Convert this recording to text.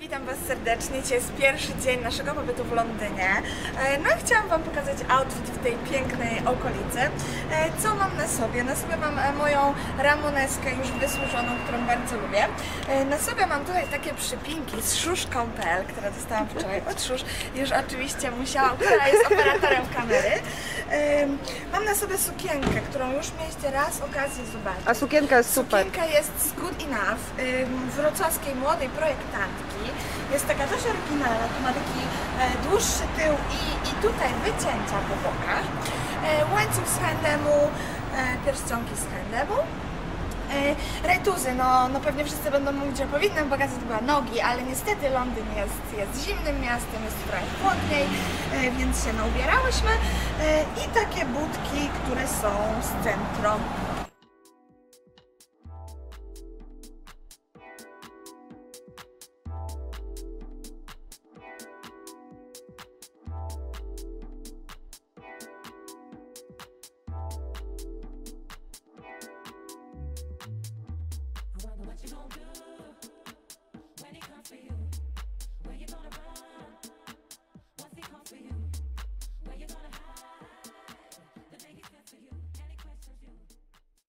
Witam Was serdecznie. Dzisiaj jest pierwszy dzień naszego pobytu w Londynie. E, No i chciałam Wam pokazać outfit w tej pięknej okolicy. E, Co mam na sobie? Na sobie mam e, moją ramoneskę już wysłużoną, którą bardzo lubię. Na sobie mam tutaj takie przypinki z szuszką.pl, które dostałam wczoraj od szusz. Już oczywiście musiałam, która jest operatorem kamery. Mam na sobie sukienkę, którą już mieliście raz okazję zobaczyć. A sukienka jest super. Sukienka jest z Good Enough, wrocławskiej młodej projektantki. Jest taka dość oryginalna, tu ma taki e, dłuższy tył i, i tutaj wycięcia po bokach. E, łańcuch z handemu, e, pierścionki z handemu. E, Retuzy, no, no pewnie wszyscy będą mówić, że powinnam pokazać chyba nogi, ale niestety Londyn jest, jest zimnym miastem, jest trochę chłodniej, e, więc się naubierałyśmy. E, I takie budki, które są z centrum